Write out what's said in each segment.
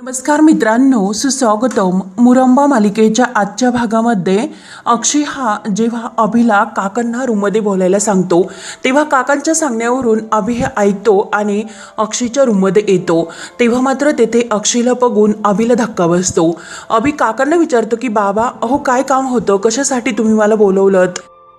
नमस्कार मित्रांनो सुस्वागतम. मुरंबा मालिकेच्या आजच्या भागामध्ये अक्षय हा जेव्हा अभिला काकांना रूममध्ये बोलायला सांगतो तेव्हा काकांच्या सांगण्यावरून अभि हे ऐकतो आणि अक्षयच्या रूममध्ये येतो. तेव्हा मात्र तेथे अक्षयला बघून अभिला धक्का बसतो. अभि काकांना विचारतो की बाबा अहो काय काम होतं? कशासाठी तुम्ही मला बोलवलं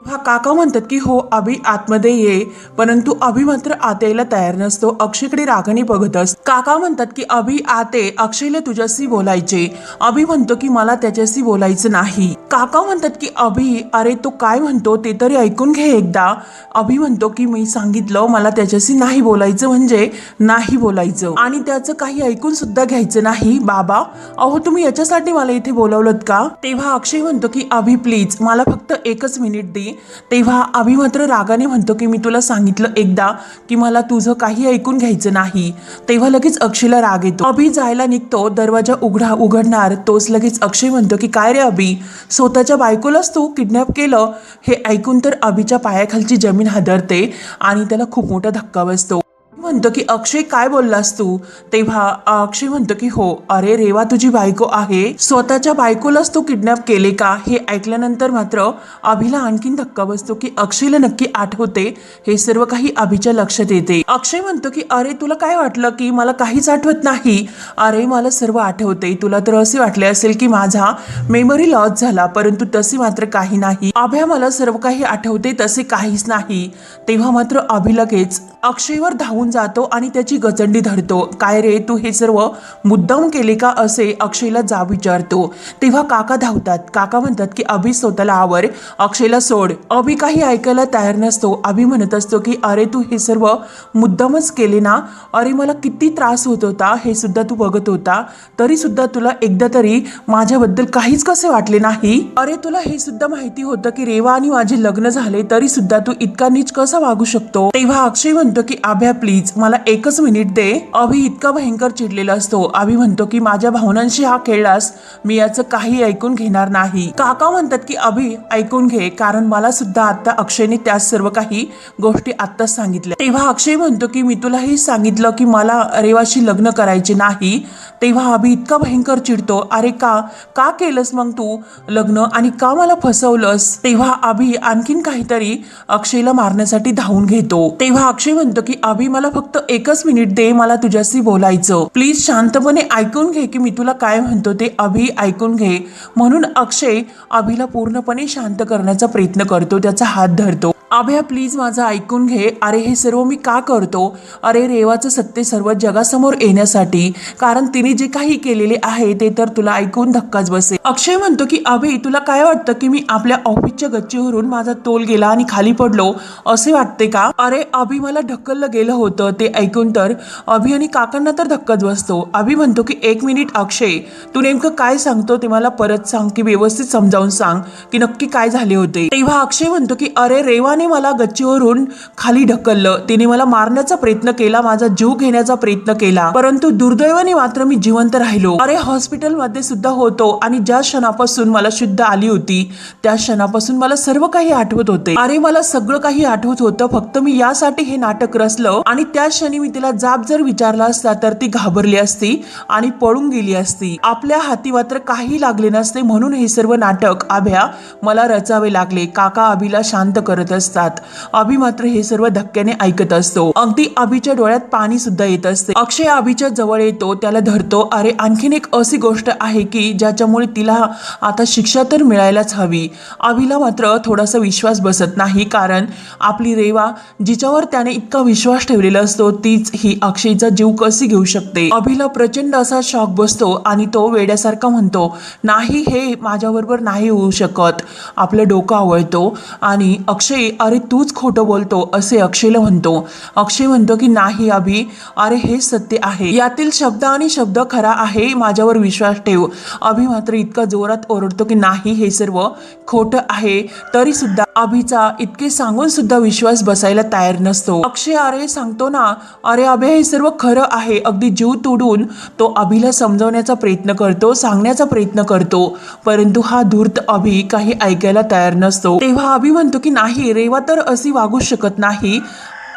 हा काका म्हणतात की हो अभि आतमध्ये ये. परंतु अभि मात्र आत यायला तयार नसतो. अक्षयकडे रागाने बघत असतो काका म्हणतात की अभि आते अक्षयला तुझ्याशी बोलायचे. अभि म्हणतो की मला त्याच्याशी बोलायचं नाही. काका म्हणतात की अभि अरे तो काय म्हणतो ते तरी ऐकून घे एकदा. अभि म्हणतो की मी सांगितलं मला त्याच्याशी नाही बोलायचं म्हणजे नाही बोलायचं. आणि त्याचं काही ऐकून सुद्धा घ्यायचं नाही. बाबा अहो तुम्ही याच्यासाठी मला इथे बोलावलं का? तेव्हा अक्षय म्हणतो की अभि प्लीज मला फक्त एकच मिनिट दे. तेव्हा आम्ही मात्र रागाने म्हणतो की मी तुला सांगितलं एकदा की मला तुझं काही ऐकून घ्यायचं नाही. तेव्हा लगेच अक्षयला राग येतो. अभि जायला निघतो. दरवाजा उघडा उघडणार. तोच लगेच अक्षय म्हणतो की काय रे अभि? स्वतःच्या बायकोलाच तू किडनॅप केलं? हे ऐकून तर अभिच्या पायाखालची जमीन हादरते आणि त्याला खूप मोठा धक्का बसतो. म्हणतो की अक्षय काय बोललास तू? तेव्हा अक्षय म्हणतो की हो अरे रेवा तुझी बायको आहे. स्वतःच्या बायकोलाच तू किडनॅप केले का? हे ऐकल्यानंतर मात्र अभिला आणखीन धक्का बसतो की अक्षयला नक्की आठवते. हे सर्व काही अभिच्या लक्षात येते. अक्षय म्हणतो की अरे तुला काय वाटलं की मला काहीच आठवत नाही? अरे मला सर्व आठवते. तुला तर असे वाटले असेल की माझा मेमरी लॉस झाला परंतु तसे मात्र काही नाही. अभ्या मला सर्व काही आठवते तसे काहीच नाही. तेव्हा मात्र अभि लगेच अक्षयवर धावून जातो आणि त्याची गचंडी धरतो. काय रे तू हे सर्व मुद्दाम केले का असे अक्षयला जा विचारतो. तेव्हा काका धावतात. काका म्हणतात की अभि स्वतःला आवर अक्षयला सोड. अभि काही ऐकायला तयार नसतो. अभि म्हणत असतो की अरे तू हे सर्व मुद्दामच केले ना? अरे मला किती त्रास होत होता. हे सुद्धा तू बघत होता. तरी सुद्धा तुला एकदा तरी माझ्याबद्दल काहीच कसे वाटले नाही? अरे तुला हे सुद्धा माहिती होतं की रेवा आणि माझे लग्न झाले. तरी सुद्धा तू इतका नीच कसा वागू शकतो? तेव्हा अक्षय म्हणतो की आभ्या प्लीज मला एकच मिनिट दे. अभि इतका भयंकर चिडलेला असतो. अभि म्हणतो की माझ्या भावनांशी हा खेळलास. मी याचं काही ऐकून घेणार नाही. काका म्हणतात की अभि ऐकून घे. कारण मला सुद्धा आता अक्षयने त्या सर्व काही गोष्टी आत्ताच सांगितल्या. तेव्हा अक्षय म्हणतो की मी तुला हे सांगितलं की मला रेवाशी लग्न करायचे नाही. तेव्हा अभि इतका भयंकर चिडतो. अरे का? का केलंस मग तू लग्न? आणि का मला फसवलंस? तेव्हा अभि आणखीन काहीतरी अक्षयला मारण्यासाठी धावून घेतो. तेव्हा अक्षय म्हणतो की अभि मला फक्त एकच मिनिट दे मला तुझ्याशी बोलायचं. प्लीज शांतपणे ऐकून घे की मी तुला काय म्हणतो ते अभि ऐकून घे. म्हणून अक्षय अभिला पूर्णपणे शांत करण्याचा प्रयत्न करतो त्याचा हात धरतो. अभया प्लीज माझं ऐकून घे. अरे हे सर्व मी का करतो? अरे रेवाचं सत्य सर्व जगासमोर येण्यासाठी. कारण तिने जे काही केलेले आहे ते तर तुला ऐकून धक्काच बसेल. अक्षय म्हणतो की अभे तुला काय वाटतं की मी आपल्या ऑफिसच्या गच्चीवरून माझा तोल गेला आणि खाली पडलो? असे वाटते का? अरे अभि मला ढकललं गेलं होतं ते ऐकून तर. अभि आणि काकांना तर धक्काच बसतो. अभि म्हणतो की एक मिनिट अक्षय. तू नेमकं काय सांगतो ते मला परत सांग की व्यवस्थित समजावून सांग की नक्की काय झाले होते. तेव्हा अक्षय म्हणतो की अरे रेवाने मला गच्चीवरून खाली ढकललं. तिने मला मारण्याचा प्रयत्न केला माझा जीव घेण्याचा प्रयत्न केला. परंतु दुर्दैवाने मात्र मी जिवंत राहिलो. अरे हॉस्पिटलमध्ये सुद्धा होतो आणि ज्या क्षणापासून मला शुद्ध आली होती त्या क्षणापासून मला सर्व काही आठवत होते. अरे मला सगळं काही आठवत होतं. फक्त मी यासाठी हे नाटक रचलं आणि त्या क्षणी मी तिला जाब जर विचारला असता तर ती घाबरली असती आणि पळून गेली असती. आपल्या हाती मात्र काही लागले नसते म्हणून हे सर्व नाटक आभ्या मला रचावे लागले. काका अभिला शांत करत असते. असतात. अभि मात्र हे सर्व धक्क्याने ऐकत असतो. अगदी अभिच्या डोळ्यात पाणी सुद्धा येत असते. अक्षय अभिच्या जवळ येतो त्याला धरतो. अरे आणखीन एक अशी गोष्ट आहे की ज्याच्यामुळे तिला आता शिक्षा तर मिळायलाच हवी. अभिला मात्र थोडासा विश्वास बसत नाही कारण आपली रेवा जिच्यावर त्याने इतका विश्वास ठेवलेला असतो तीच ही अक्षयचा जीव कशी घेऊ शकते? अभिला प्रचंड असा शॉक बसतो आणि तो वेड्यासारखा म्हणतो नाही हे माझ्याबरोबर नाही होऊ शकत. आपलं डोकं आवळतो. आणि अक्षय अरे तूच खोटं बोलतो असे अक्षयला म्हणतो. अक्षय म्हणतो की नाही अभि अरे हे सत्य आहे. यातील शब्द आणि शब्द खरा आहे माझ्यावर विश्वास ठेव. अभि मात्र इतका जोरात ओरडतो की नाही हे सर्व खोटं आहे. तरी सुद्धा अभिचा इतके सांगून सुद्धा विश्वास बसायला तयार नसतो. अक्षय अरे सांगतो ना अरे अभि हे सर्व खरं आहे. अगदी जीव तोडून तो अभिला समजवण्याचा प्रयत्न करतो सांगण्याचा प्रयत्न करतो. परंतु हा धूर्त अभि काही ऐकायला तयार नसतो. तेव्हा अभि म्हणतो की नाही रे तर अशी वागू शकत नाही.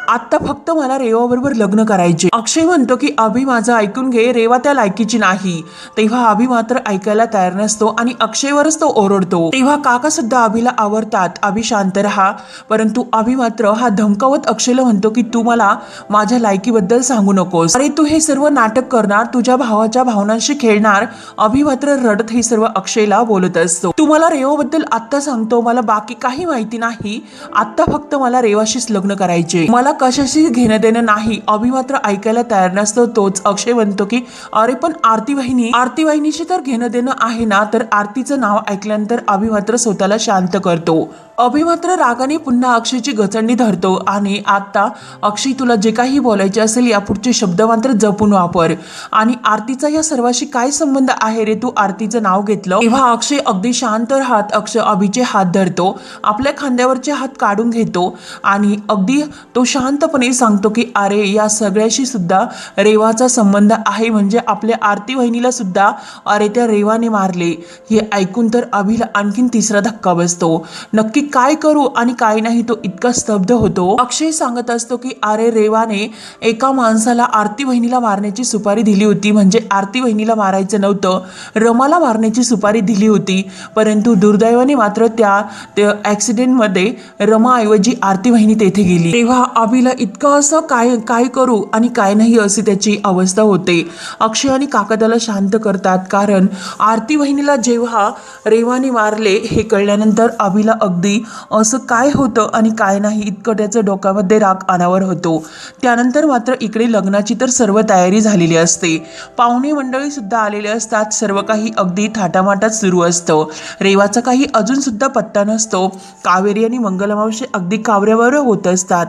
आता फक्त मला रेवाबरोबर लग्न करायचे अक्षय म्हणतो की अभि माझं ऐकून घे. रेवा त्या लायकीची नाही. तेव्हा अभि मात्र ऐकायला तयार नसतो आणि अक्षयवरच तो ओरडतो. तेव्हा काका सुद्धा अभिला आवडतात. अभि शांत राहा. परंतु अभि मात्र हा धमकावत अक्षयला म्हणतो की तू मला माझ्या लायकीबद्दल सांगू नकोस. अरे तू हे सर्व नाटक करणार तुझ्या भावाच्या भावनांशी खेळणार. अभि मात्र रडत हे सर्व अक्षयला बोलत असतो. तू मला रेवाबद्दल आत्ता सांगतो. मला बाकी काही माहिती नाही. आत्ता फक्त मला रेवाशीच लग्न करायचे मला कशाशी घेणं देणं नाही. अभि मात्र ऐकायला तयार नसतो. तोच अक्षय म्हणतो की अरे पण आरती वाहिनी आरती वाहिनीशी तर घेणं देणं आहे ना? तर आरतीचं नाव ऐकल्यानंतर अभि मात्र स्वतःला शांत करतो. अभि मात्र रागाने पुन्हा अक्षयची गचंडी धरतो आणि आता अक्षय तुला जे काही बोलायचे असेल यापुढचे शब्द मात्र जपून वापर. आणि आरतीचा या सर्वाशी काय संबंध आहे रे? तू आरतीचं नाव घेतलं. तेव्हा अक्षय अगदी शांत राहत अक्षय अभिचे हात धरतो. आपल्या खांद्यावरचे हात काढून घेतो. आणि अगदी तो शांतपणे सांगतो की अरे या सगळ्याशी सुद्धा रेवाचा संबंध आहे म्हणजे आपल्या आरती वहिनीला सुद्धा अरे त्या रेवाने मारले. हे ऐकून तर अभिला आणखीन तिसरा धक्का बसतो. नक्की काय करू आणि काय नाही तो इतका स्तब्ध होतो. अक्षय सांगत असतो की अरे रेवाने एका माणसाला आरती वहिनीला मारण्याची सुपारी दिली होती म्हणजे आरती वहिनीला मारायचं नव्हतं. रमाला मारण्याची सुपारी दिली होती. परंतु दुर्दैवाने मात्र त्या ॲक्सिडेंटमध्ये रमाऐवजी आरती वहिनी तेथे गेली. तेव्हा अभिला इतकं असं काय काय करू आणि काय नाही अशी त्याची अवस्था होते. अक्षय आणि काका त्याला शांत करतात कारण आरती वहिनीला जेव्हा रेवाने मारले हे कळल्यानंतर अभिला अगदी असं काय होतं आणि काय नाही इतकं त्याचं डोक्यामध्ये राग अनावर होतो. त्यानंतर मात्र इकडे लग्नाची तर सर्व तयारी झालेली असते. पाहुणे मंडळीसुद्धा आलेले असतात. सर्व काही अगदी थाटामाटात सुरू असतं. रेवाचा काही अजूनसुद्धा पत्ता नसतो. कावेरी आणि मंगलमावशी अगदी कावऱ्यावर होत असतात.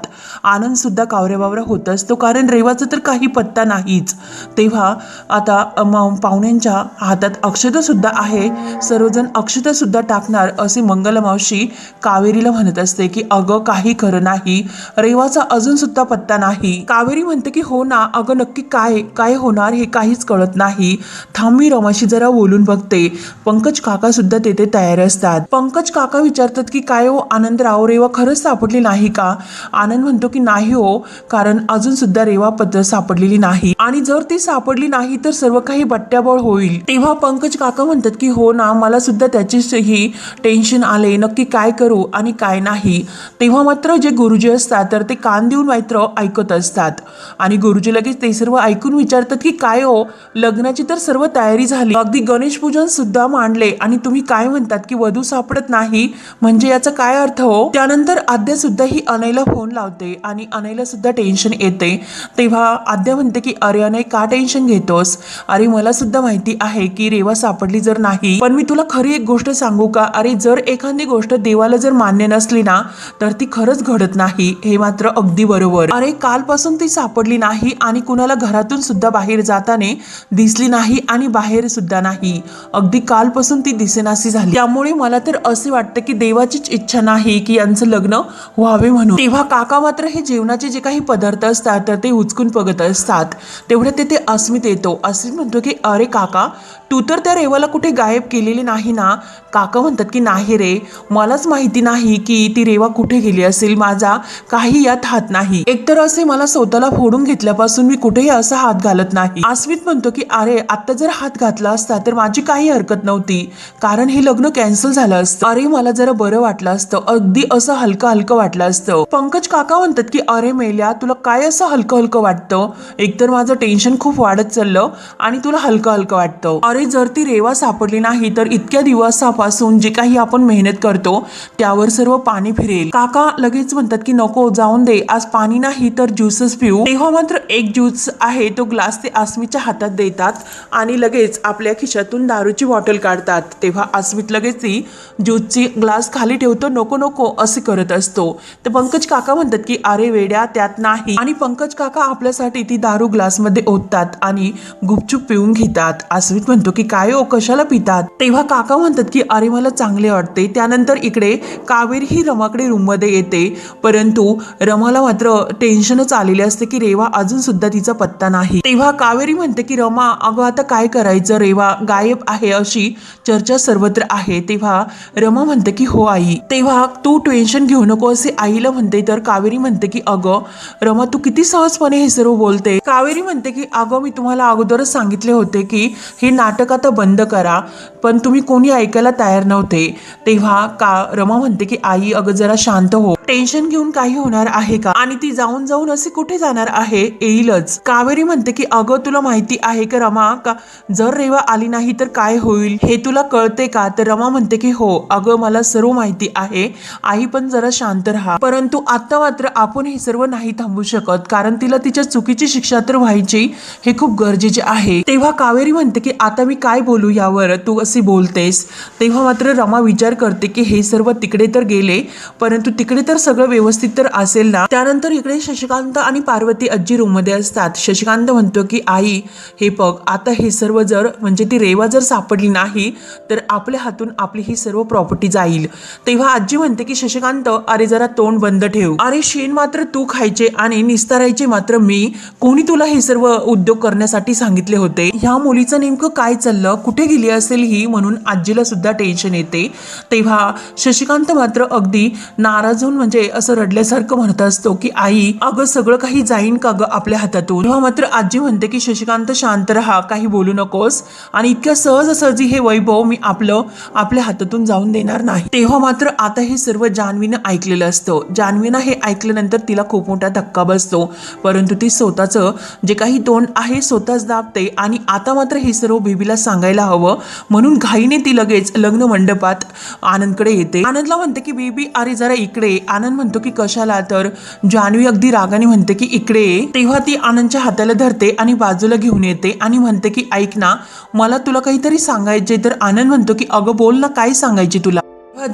आनंद सुद्धा कावऱ्यावर होत असतो कारण रेवाचं तर काही पत्ता नाहीच. तेव्हा आता पाहुण्यांच्या हातात अक्षता सुद्धा आहे. सर्वजण अक्षता सुद्धा टाकणार असे मंगलमावशी कावेरीला म्हणत असते की अगं काही खरं नाही. रेवाचा अजूनसुद्धा पत्ता नाही. कावेरी म्हणते की हो ना अगं नक्की काय काय होणार हे काहीच कळत नाही. थांबी रमाशी जरा बोलून बघते. पंकज काका सुद्धा तेथे तयार असतात. पंकज काका विचारतात की काय हो आनंदराव रेवा खरंच सापडली नाही का? आनंद म्हणतो की नाही हो कारण अजून सुद्धा रेवा पत्र सापडलेली नाही. आणि जर ती सापडली नाही तर सर्व काही बट्ट्याबळ होईल. तेव्हा पंकज काका म्हणतात की हो ना मला सुद्धा त्याचीचही टेन्शन आले नक्की काय करू आणि काय नाही? तेव्हा मात्र जे गुरुजी असतात तर ते कान देऊन मात्र ऐकत असतात. आणि गुरुजी लगेच ते सर्व ऐकून विचारतात की काय हो लग्नाची तर सर्व तयारी झाली. अगदी गणेश पूजन सुद्धा मांडले. आणि तुम्ही काय म्हणतात की वधू सापडत नाही? म्हणजे याचा काय अर्थ हो? त्यानंतर आद्या सुद्धा ही अनयला फोन लावते. आणि अनयला सुद्धा टेन्शन येते. तेव्हा आद्या म्हणते की अरे अनय का टेन्शन घेतोस? अरे मला सुद्धा माहिती आहे की रेवा सापडली जर नाही पण मी तुला खरी एक गोष्ट सांगू का? अरे जर एखादी गोष्ट देवाला जर मान्य नसली ना तर ती खरंच घडत नाही हे मात्र अगदी बरोबर. अरे कालपासून ती सापडली नाही आणि कुणाला घरातून सुद्धा बाहेर जाताना दिसली नाही आणि बाहेर सुद्धा नाही. अगदी कालपासून ती दिसेनाशी झाली. त्यामुळे मला तर असे वाटतं की देवाचीच इच्छा नाही की यांचं लग्न व्हावे म्हणून. तेव्हा काका मात्र हे जेवणाचे जे काही पदार्थ असतात तर ते उचकून बघत असतात. तेवढ्या ते अस्मित येतो. अस्मित म्हणतो की अरे काका तू तर त्या रेवाला कुठे गायब केलेली नाही ना? काका म्हणतात की नाही रे मलाच माहिती नाही की ती रेवा कुठे गेली असेल. माझा काही यात हात नाही. एकतर असे मला स्वतःला फोडून घेतल्यापासून मी कुठेही असा हात घालत नाही. आस्मित म्हणतो की अरे आता जर हात घातला असता तर माझी काही हरकत नव्हती. कारण हे लग्न कॅन्सल झालं असतं. अरे मला जरा बरं वाटलं असतं. अगदी असं हलकं हलकं वाटलं असतं. पंकज काका म्हणतात की अरे मेल्या तुला काय असं हलकं हलकं वाटतं? एकतर माझं टेन्शन खूप वाढत चाललं आणि तुला हलकं हलकं वाटतं. अरे जर ती रेवा सापडली नाही तर इतक्या दिवसापासून जे काही आपण मेहनत करतो त्यावर सर्व पाणी फिरेल. काका लगेच म्हणतात की नको जाऊन दे. आज पाणी नाही तर ज्यूसच पिऊ. तेव्हा मात्र एक ज्यूस आहे तो ग्लास ते आस्मीच्या हातात देतात आणि लगेच आपल्या खिशातून दारूची बॉटल काढतात. तेव्हा आस्मित लगेच ती ज्यूसची ग्लास खाली ठेवतो नको नको असे करत असतो. तर पंकज काका म्हणतात की अरे वेड्या त्यात नाही. आणि पंकज काका आपल्यासाठी ती दारू ग्लासमध्ये ओततात आणि गुपचूप पिऊन घेतात. आस्मित म्हणतो म्हणतो की काय ओ कशाला पितात? तेव्हा काका म्हणतात की अरे मला चांगले वाटते. त्यानंतर इकडे कावेरी ही रमाकडे रूममध्ये येते. परंतु रमाला मात्र टेन्शनच आलेले असते की रेवा अजून सुद्धा तिचा पत्ता नाही. तेव्हा कावेरी म्हणते की रमा अगं आता काय करायचं? रेवा गायब आहे अशी चर्चा सर्वत्र आहे. तेव्हा रमा म्हणते की हो आई. तेव्हा तू टेन्शन घेऊ नको. असे आईला म्हणते. तर कावेरी म्हणते की अगं रमा तू किती सहजपणे हे सर्व बोलते. कावेरी म्हणते की अगं मी तुम्हाला अगोदरच सांगितले होते की हे नाटक आता बंद करा पण तुम्ही कोणी ऐकायला तयार नव्हते. तेव्हा का रमा म्हणते की आई अगं जरा शांत हो. टेन्शन घेऊन काही होणार आहे का? आणि ती जाऊन जाऊन असे कुठे जाणार आहे? येईलच. कावेरी म्हणते की अगं तुला माहिती आहे का रमा का जर रेवा आली नाही तर काय होईल? हे तुला कळते का? तर रमा म्हणते की हो अगं मला सर्व माहिती आहे. आई पण जरा शांत राहा. परंतु आता मात्र आपण हे सर्व नाही थांबू शकत कारण तिला तिच्या चुकीची शिक्षा तर व्हायची. हे खूप गरजेचे आहे. तेव्हा कावेरी म्हणते की आता मी काय बोलू यावर? तू अशी बोलतेस. तेव्हा मात्र रमा विचार करते की हे सर्व तिकडे तर गेले परंतु तिकडे तर सगळं व्यवस्थित तर असेल ना त्यानंतर इकडे शशिकांत आणि पार्वती आजी रूममध्ये असतात. शशिकांत म्हणतो की आई हे बघ आता हे सर्व जर म्हणजे ती रेवा जर सापडली नाही तर आपल्या हातून आपली ही सर्व प्रॉपर्टी जाईल. तेव्हा आजी म्हणते की शशिकांत अरे जरा तोंड बंद ठेव. अरे शेण मात्र तू खायचे आणि निस्तारायचे मात्र मी. कोणी तुला हे सर्व उद्योग करण्यासाठी सांगितले होते? ह्या मुलीचं नेमकं काय चाललं? कुठे गेली असेल ही? म्हणून आजीला सुद्धा टेन्शन येते. तेव्हा शशिकांत मात्र अगदी नाराज होऊन म्हणजे असं रडल्यासारखं म्हणत असतो की आई अगं सगळं काही जाईन का ग आपल्या हातातून? तेव्हा मात्र आजी म्हणते की शशिकांत शांत राहा काही बोलू नकोस. आणि इतक्या सहजसहजी हे वैभव मी आपलं आपल्या हातातून जाऊन देणार नाही. तेव्हा मात्र आता हे सर्व जान्हवीनं ऐकलेलं असतं. जान्हवीनं हे ऐकल्यानंतर तिला खूप मोठा धक्का बसतो. परंतु ती स्वतःचं जे काही तोंड आहे स्वतःच दाबते. आणि आता मात्र हे सर्व बेबीला सांगायला हवं. म्हणून घाईने ती लगेच लग्न मंडपात आनंदकडे येते. आनंदला म्हणते की बेबी अरे जरा इकडे. आनंद म्हणतो की कशाला? तर जान्हवी अगदी रागाने म्हणते की इकडे ये. तेव्हा ती आनंदच्या हाताला धरते आणि बाजूला घेऊन येते आणि म्हणते की ऐक ना मला तुला काहीतरी सांगायचे तर आनंद म्हणतो की अगं बोल ना काय सांगायचे तुला?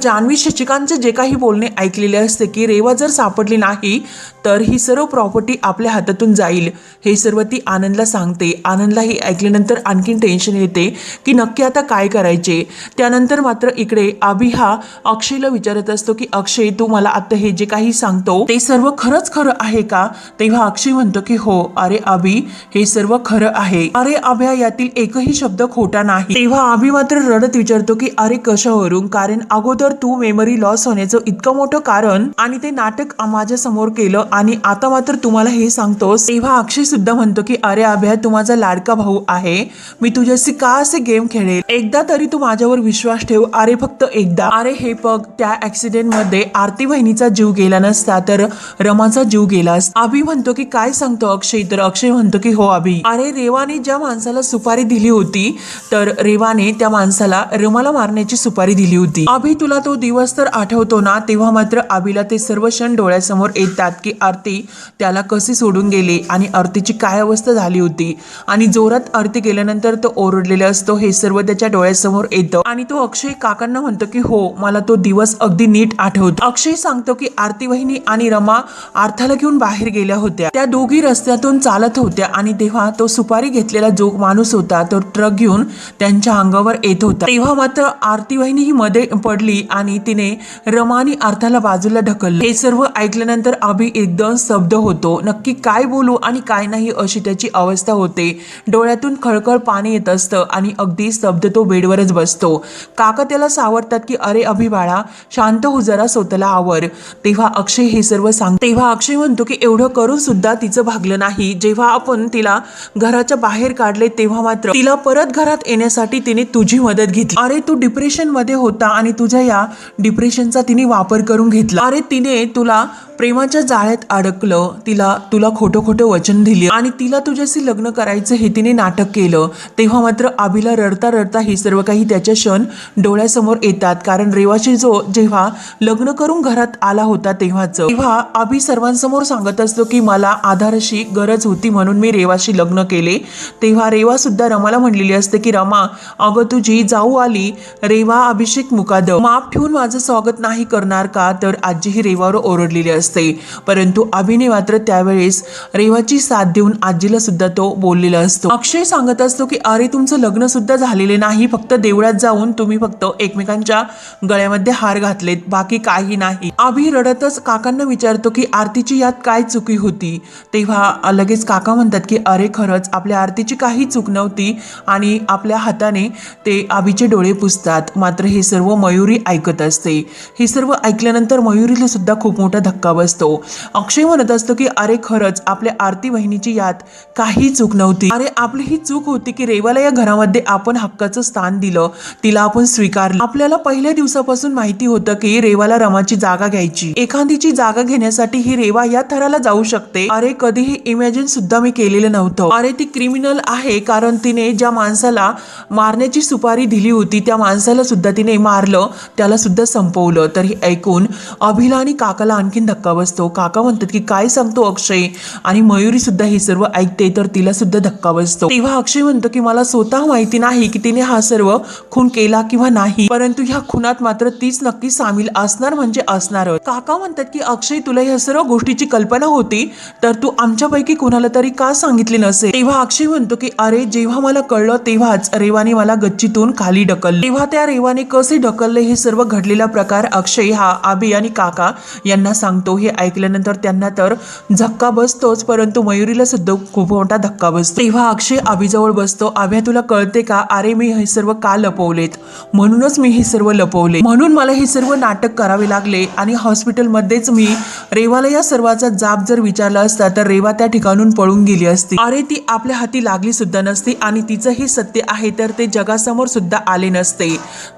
जान्हवी शशिकांतचे जे काही बोलणे ऐकलेले असते की रेवा जर सापडली नाही तर ही सर्व प्रॉपर्टी आपल्या हातातून जाईल. हे सर्व ती आनंदला सांगते. आनंदला हे ऐकल्यानंतर आणखीन टेन्शन येते की नक्की आता काय करायचे? त्यानंतर मात्र इकडे आभी हा अक्षयला विचारत असतो की अक्षय तू मला आता हे जे काही सांगतो ते सर्व खरंच खरं आहे का? तेव्हा अक्षय म्हणतो की हो अरे आभी हे सर्व खरं आहे. अरे अभ्या यातील एकही शब्द खोटा नाही. तेव्हा आभी मात्र रडत विचारतो की अरे कशावरून? कारण अगोदर तू मेमरी लॉस होण्याचं इतकं मोठं कारण आणि ते नाटक माझ्यासमोर केलं आणि आता मात्र तुम्हाला हे सांगतोस. तेव्हा अक्षय सुद्धा म्हणतो की अरे अभ्या तू माझा लाडका भाऊ आहे. मी तुझ्याशी का असे गेम खेळेल? एकदा तरी तू माझ्यावर विश्वास ठेव. अरे फक्त एकदा. अरे हे बघ त्या ऍक्सिडेंटमध्ये आरती बहिणीचा जीव गेला नसता तर रमाचा जीव गेला अभि म्हणतो की काय सांगतो अक्षय? तर अक्षय म्हणतो की हो अभि. अरे रेवाने ज्या माणसाला सुपारी दिली होती तर रेवाने त्या माणसाला रमाला मारण्याची सुपारी दिली होती. अभि तुला तो दिवस तर आठवतो ना? तेव्हा मात्र अभिला ते सर्व क्षण डोळ्यासमोर येतात की आरती त्याला कसे सोडून गेले आणि आरतीची काय अवस्था झाली होती? आणि जोरात आरती गेल्यानंतर तो ओरडलेला असतो हे सर्व त्याच्या डोळ्यासमोर येतं. आणि तो अक्षय काकांना म्हणतो की हो मला तो दिवस अगदी नीट आठवतो. अक्षय सांगतो की आरती वहिनी आणि रमा आर्थाला घेऊन बाहेर गेल्या होत्या. त्या दोघी रस्त्यातून चालत होत्या आणि तेव्हा तो सुपारी घेतलेला जो माणूस होता तो ट्रक घेऊन त्यांच्या अंगावर येत होता. तेव्हा मात्र आरती वहिनी ही मध्ये पडली आणि तिने रमा आणि अर्थाला बाजूला ढकललं. हे सर्व ऐकल्यानंतर अभि एकदम स्तब्ध होतो. नक्की काय बोलू आणि काय नाही अशी त्याची अवस्था होते. डोळ्यातून खळखळ पाणी येत असतं आणि अगदी स्तब्ध तो बेडवरच बसतो. काका त्याला सावरतात की अरे अभि बाळा शांत हो जरा स्वतःला आवर. तेव्हा अक्षय हे सर्व सांग तेव्हा अक्षय म्हणतो की एवढं करून सुद्धा तिचं भागलं नाही. जेव्हा आपण तिला घराच्या बाहेर काढले तेव्हा मात्र तिला परत घरात येण्यासाठी तिने तुझी मदत घेतली. अरे तू डिप्रेशनमध्ये होता आणि तुझ्या या डिप्रेशनचा तिने वापर करून घेतला. अरे तिने तुला प्रेमाच्या जाळ्यात अडकलं तिला तुला खोटं खोटं वचन दिलं आणि तिला तुझ्याशी लग्न करायचं हे तिने नाटक केलं तेव्हा मात्र आबीला रडता रडता हे सर्व काही त्याच्या क्षण डोळ्यासमोर येतात. कारण रेवाशी जो जेव्हा लग्न करून घरात आला होता तेव्हाच. तेव्हा आबी सर्वांसमोर सांगत असतो की मला आधाराशी गरज होती म्हणून मी रेवाशी लग्न केले. तेव्हा रेवा सुद्धा रमाला म्हणलेली असते की रमा अगं तुझी जाऊ आली रेवा अभिषेक मुकादम माप ठेवून माझं स्वागत नाही करणार का? तर आजी ही रेवावर ओरडलेली असते. असते. परंतु अभिने मात्र त्यावेळेस रेवाची साथ देऊन आजीला सुद्धा तो बोललेला असतो. अक्षय सांगत असतो की अरे तुमचं लग्न सुद्धा झालेले नाही. फक्त देवळात जाऊन तुम्ही फक्त एकमेकांच्या गळ्यामध्ये हार घातलेत. बाकी काही नाही. अभि रडतच काकांना विचारतो की आरतीची यात काय चुकी होती? तेव्हा लगेच काका म्हणतात की अरे खरंच आपल्या आरतीची काही चूक नव्हती आणि आपल्या हाताने ते आभीचे डोळे पुसतात. मात्र हे सर्व मयुरी ऐकत असते. हे सर्व ऐकल्यानंतर मयुरीला सुद्धा खूप मोठा धक्का बसतो अक्षय म्हणत असतो की अरे खरंच आपल्या आरती वहिनीची यात काही चूक नव्हती. अरे आपली ही चूक होती की रेवाला या घरामध्ये आपण हक्काचं स्थान दिलं. तिला आपण स्वीकारलं. आपल्याला पहिल्या दिवसापासून माहिती होतं की रेवाला रमाची जागा घ्यायची. एखादीची जागा घेण्यासाठी ही रेवा या थराला जाऊ शकते. अरे कधीही इमॅजिन सुद्धा मी केलेलं नव्हतं. अरे ती क्रिमिनल आहे कारण तिने ज्या माणसाला मारण्याची सुपारी दिली होती त्या माणसाला सुद्धा तिने मारलं. त्याला सुद्धा संपवलं. तर हे ऐकून अभिला आणि काकाला आणखीन धक्का बसतो. काका म्हणतात की काय सांगतो अक्षय? आणि मयुरी सुद्धा हे सर्व ऐकते तर तिला सुद्धा धक्का बसतो. तेव्हा अक्षय म्हणतो की मला स्वतः माहिती नाही की तिने हा सर्व खून केला किंवा नाही परंतु ह्या खुनात मात्र तीच नक्की सामील असणार म्हणजे असणार. काका म्हणतात की अक्षय तुला ह्या सर्व गोष्टीची कल्पना होती तर तू आमच्यापैकी कोणाला तरी का सांगितले नसेल? तेव्हा अक्षय म्हणतो की अरे जेव्हा मला कळलं तेव्हाच रेवाने मला गच्चीतून खाली ढकलले. तेव्हा त्या रेवाने कसे ढकलले हे सर्व घडलेला प्रकार अक्षय हा आबे आणि काका यांना सांगतो. हे ऐकल्यानंतर त्यांना तर धक्का बसतोच परंतु मयुरीला सुद्धा खूप मोठा धक्का बसतो. तेव्हा अक्षय आभीजवळ बसतो आभ्या तुला कळते का? अरे मी हे सर्व का लपवलेत? म्हणूनच मी हे सर्व लपवले. म्हणून मला हे सर्व नाटक करावे लागले आणि हॉस्पिटलमध्येच मी रेवाला या सर्वाचा जाब जर विचारला असता तर रेवा त्या ठिकाणून पळून गेली असती. अरे ती आपल्या हाती लागली सुद्धा नसती आणि तिचं हे सत्य आहे तर ते जगासमोर सुद्धा आले नसते.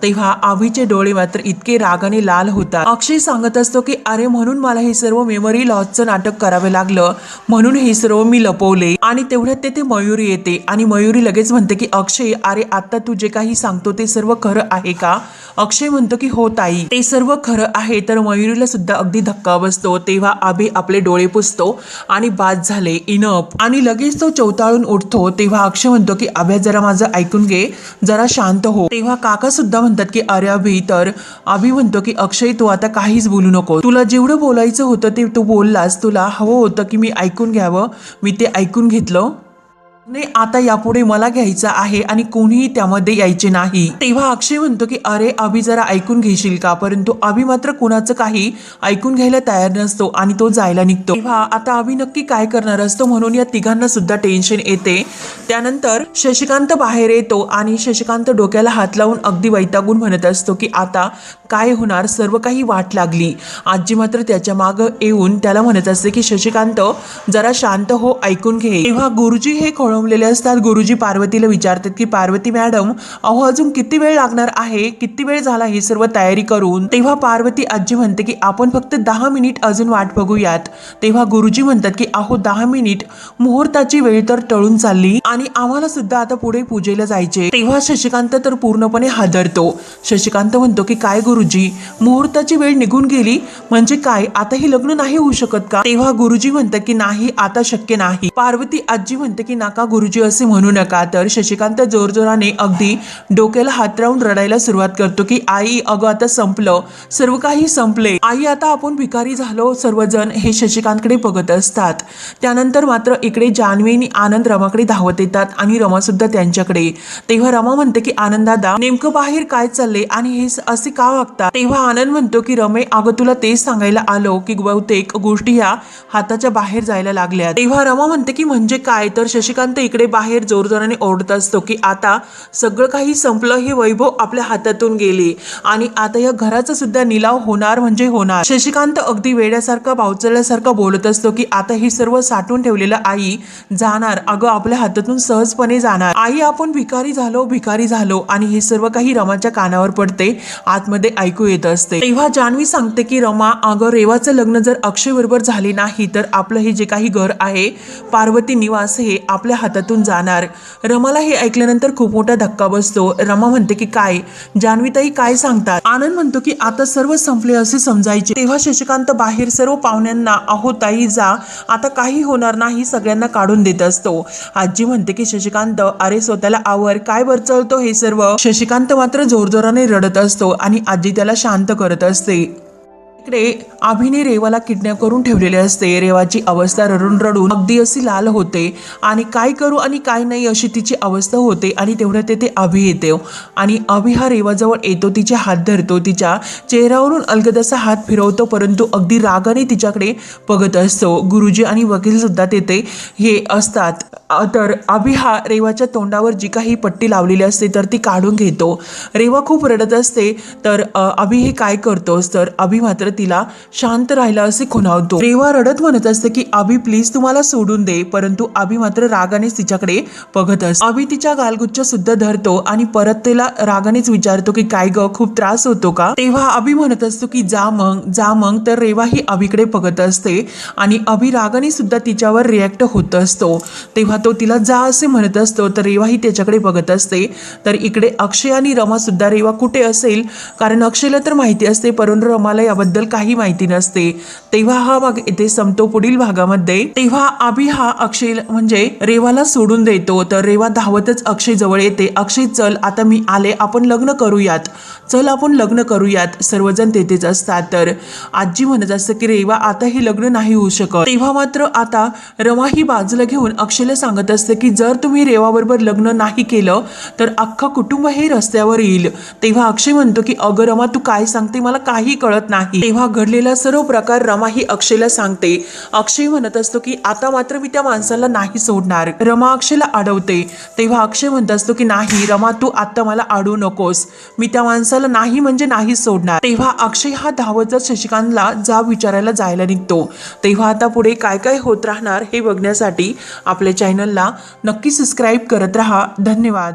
तेव्हा आभीचे डोळे मात्र इतके रागाने लाल होतात. अक्षय सांगत असतो की अरे म्हणून मला हे सर्व मेमरी लॉसचं नाटक करावे लागलं. म्हणून हे सर्व मी लपवले. आणि तेवढ्यात तेथे मयुरी येते. आणि मयुरी लगेच म्हणते की अक्षय अरे आता तू जे काही सांगतो ते सर्व खरं आहे का? अक्षय म्हणतो की हो ताई. ते सर्व खरं आहे. तर मयुरीला सुद्धा अगदी धक्का बसतो. तेव्हा आभे आपले डोळे पुसतो आणि बाद झाले. इनप आणि लगेच तो चौताळून उठतो. तेव्हा अक्षय म्हणतो की अभ्या जरा माझं ऐकून घे. जरा शांत हो. तेव्हा काका सुद्धा म्हणतात की अरे अभि तर. अभि म्हणतो की अक्षय तू आता काहीच बोलू नको. तुला जेवढं बोलायचं होतं ते तू बोललास तुला हवं होतं की मी ऐकून घ्यावं? मी ते ऐकून घेतलं. नाही आता यापुढे मला घ्यायचं आहे आणि कोणीही त्यामध्ये यायचे नाही. तेव्हा अक्षय म्हणतो की अरे अभि जरा ऐकून घेशील का? परंतु अभि मात्र कुणाचं काही ऐकून घ्यायला तयार नसतो आणि तो जायला निघतो. तेव्हा आता अभि नक्की काय करणार असतो म्हणून या तिघांना सुद्धा टेन्शन येते. त्यानंतर शशिकांत बाहेर येतो आणि शशिकांत डोक्याला हात लावून अगदी वैतागून म्हणत असतो की आता काय होणार? सर्व काही वाट लागली. आजी मात्र त्याच्या मागं येऊन त्याला म्हणत असते की शशिकांत जरा शांत हो ऐकून घे. तेव्हा गुरुजी हे खोळंबलेले असतात. गुरुजी पार्वतीला विचारतात की पार्वती मॅडम अहो अजून किती वेळ लागणार आहे? किती वेळ झाला ही सर्व तयारी करून? तेव्हा पार्वती आजी म्हणते की आपण फक्त दहा मिनिट अजून वाट बघूयात. तेव्हा गुरुजी म्हणतात की अहो दहा मिनिट? मुहूर्ताची वेळ तर टळून चालली आणि आम्हाला सुद्धा आता पुढे पूजेला जायचे तेव्हा शशिकांत तर पूर्णपणे हादरतो. शशिकांत म्हणतो की काय गुरु गुरुजी मुहूर्ताची वेळ निघून गेली. म्हणजे काय? आता हे लग्न नाही होऊ शकत का? तेव्हा गुरुजी म्हणतात की नाही आता शक्य नाही. पार्वती आजी म्हणते की नाका गुरुजी असे म्हणू नका. तर शशिकांत जोरजोराने अगदी डोक्याला हात राहून रडायला सुरुवात करतो की आई अगं आता संपलं. सर्व काही संपले. आई आता आपण भिकारी झालो. सर्वजण हे शशिकांतकडे बघत असतात. त्यानंतर मात्र इकडे जान्हवी आणि आनंद रमाकडे धावत येतात आणि रमा सुद्धा त्यांच्याकडे. तेव्हा रमा म्हणते की आनंदादा नेमकं बाहेर काय चालले आणि हे असे का बघता तेव्हा आनंद म्हणतो की रमे अगं तुला तेच सांगायला आलो की बहुतेक गोष्टी ह्या हाताच्या बाहेर जायला लागल्या तेव्हा रमा म्हणते की म्हणजे काय? तर शशिकांत इकडे बाहेर जोरजोराने ओरडत असतो की आता सगळं काही संपलं हे वैभव आपल्या हातातून गेले आणि आता या घराचा सुद्धा निलाव होणार म्हणजे होणार. शशिकांत अगदी वेड्यासारखा बावचल्यासारखा बोलत असतो की आता ही सर्व साठवून ठेवलेलं आई जाणार. अगं आपल्या हातातून सहजपणे जाणार. आई आपण भिकारी झालो भिकारी झालो आणि हे सर्व काही रमाच्या कानावर पडते. आतमध्ये ऐकू येत असते. तेव्हा जान्हवी सांगते की रमा अगं रेवाचं लग्न जर अक्षय बरोबर झाले नाही तर आपलं हे जे काही घर आहे पार्वती निवास हे आपल्या हातातून जाणार. रमाला हे ऐकल्यानंतर खूप मोठा धक्का बसतो. रमा म्हणते की काय? जान्हवीताई काय सांगतात? आनंद म्हणतो की आता सर्व संपले असे समजायचे. तेव्हा शशिकांत बाहेर सर्व पाहुण्यांना अहो ताई जा. आता काही होणार नाही सगळ्यांना काढून देत असतो. आजी म्हणते की शशिकांत अरे स्वतःला आवर. काय बरचवतो हे सर्व? शशिकांत मात्र जोरजोराने रडत असतो आणि आजी त्याला शांत करत असते. इकडे अभिने रेवाला किडनॅप करून ठेवलेले असते. रेवाची अवस्था रडून रडून अगदी अशी लाल होते. आणि काय करू आणि काय नाही अशी तिची अवस्था होते आणि तेवढ्या तेथे अभि येते. आणि अभि हा रेवाजवळ येतो तिचे हात धरतो तिच्या चेहऱ्यावरून अलगदसा हात फिरवतो परंतु अगदी रागाने तिच्याकडे बघत असतो. गुरुजी आणि वकील सुद्धा तेथे हे असतात. तर अभि हा रेवाच्या तोंडावर जी काही पट्टी लावलेली असते तर ती काढून घेतो. रेवा खूप रडत असते तर अभि हे काय करतोस? तर अभि मात्र तिला शांत राहायला असे खुणावतो. रेवा रडत म्हणत असते की अभि प्लीज तुम्हाला सोडून दे. परंतु आबी मात्र रागानेच तिच्याकडे बघत असतो. अभि तिच्या गालगुच्छ सुद्धा धरतो आणि परत तिला रागानेच विचारतो की काय ग खूप त्रास होतो का? तेव्हा अभि म्हणत असतो की जा मग जा मग. तर रेवा ही अभिकडे बघत असते आणि अभि रागाने सुद्धा तिच्यावर रिॲक्ट होत असतो. तेव्हा तो तिला जा असे म्हणत असतो तर रेवा ही त्याच्याकडे बघत असते. तर इकडे अक्षय आणि रमा सुद्धा रेवा कुठे असेल? कारण अक्षयला तर माहिती असते परंतु रमाला याबद्दल काही माहिती नसते. तेव्हा हा भाग इथे संपतो पुढील भागामध्ये. तेव्हा आबी हा अक्षय म्हणजे रेवाला सोडून देतो. तर रेवा धावतच अक्षय जवळ येते. अक्षय चल आता मी आले. आपण लग्न करूयात. चल आपण लग्न करूयात. सर्वजण तेथेच असतात. तर आजी म्हणत असतं की रेवा आता हे लग्न नाही होऊ शकत. तेव्हा मात्र आता रमा ही बाजूला घेऊन अक्षयला सांगत असते की जर तुम्ही रेवाबरोबर लग्न नाही केलं तर अख्खं कुटुंब हे रस्त्यावर येईल. तेव्हा अक्षय म्हणतो की अगं रमा तू काय सांगते? मला काही कळत नाही. तेव्हा घडलेला सर्व प्रकार रमा ही अक्षयला सांगते. अक्षय म्हणत असतो की आता मात्र मी त्या माणसाला नाही सोडणार. रमा अक्षयला अडवते तेव्हा अक्षय म्हणत असतो की नाही रमा तू आता मला अडवू नकोस. मी त्या माणसाला नाही म्हणजे नाही सोडणार. तेव्हा अक्षय हा धावतच शशिकांतला जाब विचारायला जायला निघतो. तेव्हा आता पुढे काय काय होत राहणार हे बघण्यासाठी आपल्या चॅनलला नक्की सबस्क्राईब करत राहा. धन्यवाद.